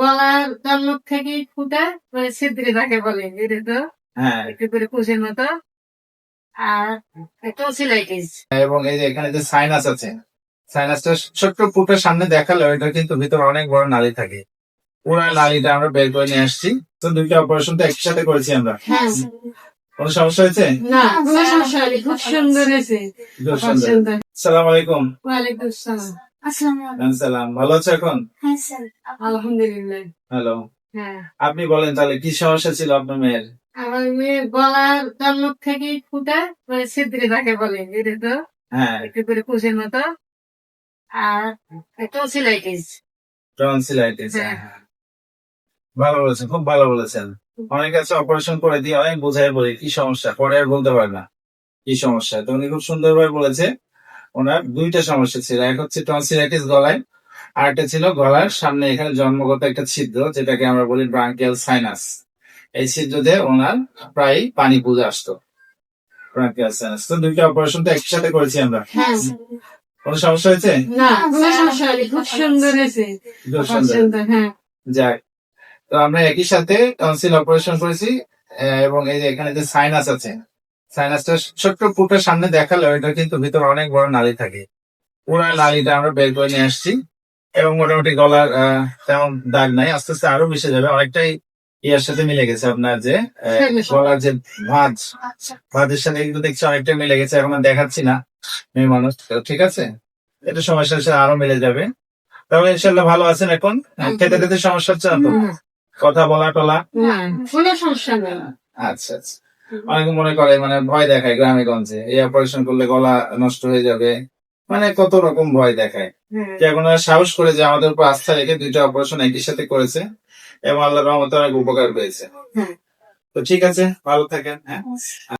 গলার থেকে ফুটা মানে তাকে বলে এটা তো? হ্যাঁ। একটু করে কুচের মতো। আর টনসিলাইটিস এবং এই যে এখানে যে সাইনাস আছে সাইনাসটা ছোট্ট ফুটের সামনে দেখালে এটা কিন্তু ভিতরে অনেক বড় নালী থাকে। পুরো নালীটা আমরা বের করে নিয়ে আসছি। তো দুইটা অপারেশন তো একসাথে করেছি আমরা। হ্যাঁ। কোনো সমস্যা হয়েছে? না খুব সুন্দর হয়েছে। খুব সুন্দর। সালাম আলাইকুম। ওয়ালাইকুম আসসালাম। ওয়ালাইকুম ভালো আছো এখন? আলহামদুলিল্লাহ। হ্যালো। হ্যাঁ। আপনি বলেন তাহলে কি সমস্যা ছিল আপনার মেয়ের? আমার মেয়ে গলার তল্লক থেকে ফুটা মানে সিদ্ধি তাকে বলে এটা তো? হ্যাঁ। একটু করে কুচের মতো। আর টনসিলাইটিস টনসিলাইটিস হ্যাঁ। ভালো বলেছেন খুব ভালো বলেছেন। অনেক আছে অপারেশন করে দিয়ে অনেক বোঝাই বলি কি সমস্যা? পরে আর বলতে পারে না। কি সমস্যা? তো উনি খুব সুন্দরভাবে বলেছে। ওনার দুইটা সমস্যা ছিল। এক হচ্ছে টনসিলাইটিস গলায় আর একটা ছিল গলার সামনে এখানে জন্মগত একটা ছিদ্র যেটাকে আমরা বলি ব্রাঙ্কিয়াল সাইনাস এই ছিদ্র দিয়ে ওনার প্রায় পানি পুজো আসতো। ব্রাঙ্কিয়াল সাইনাস তো দুইটা অপারেশন তো একসাথে করেছি আমরা। হ্যাঁ। কোনো সমস্যা হয়েছে? না কোনো সমস্যা হয়নি। খুব সুন্দর হয়েছে। খুব খুব সুন্দর। সুন্দর হ্যাঁ। যাক তো আমরা একই সাথে টনসিল অপারেশন করেছি এবং এই যে এখানে যে সাইনাস আছে সাইনাসটা ছোট্ট ফুটের সামনে দেখালে এটা কিন্তু ভিতরে অনেক বড় নালী থাকে। পুরো নালীটা আমরা বের করে নিয়ে আসছি এবং মোটামুটি গলার তেমন দাগ নাই আস্তে আস্তে আরও মিশে যাবে। অনেকটাই ইয়ার সাথে মিলে গেছে আপনার যে গলার যে ভাঁজ ভাঁজের সাথে কিন্তু দেখছি অনেকটা মিলে গেছে এখন দেখাচ্ছি না মেয়ে মানুষ। ঠিক আছে? এটা সমস্যার সাথে আরও মিলে যাবে। তবে ইনশাল্লাহ ভালো আছেন এখন? খেতে খেতে সমস্যা হচ্ছে কথা বলা টলা? কোনো সমস্যা নেই। আচ্ছা আচ্ছা। অনেকে মনে করে মানে ভয় দেখায় গ্রামে গঞ্জে এই অপারেশন করলে গলা নষ্ট হয়ে যাবে। মানে কত রকম ভয় দেখায়। হ্যাঁ। এখন সাহস করে যে আমাদের উপর আস্থা রেখে দুইটা অপারেশন একই সাথে করেছে এবং আল্লাহ রহমতে অনেক উপকার পেয়েছে। হ্যাঁ। তো ঠিক আছে ভালো থাকেন হ্যাঁ।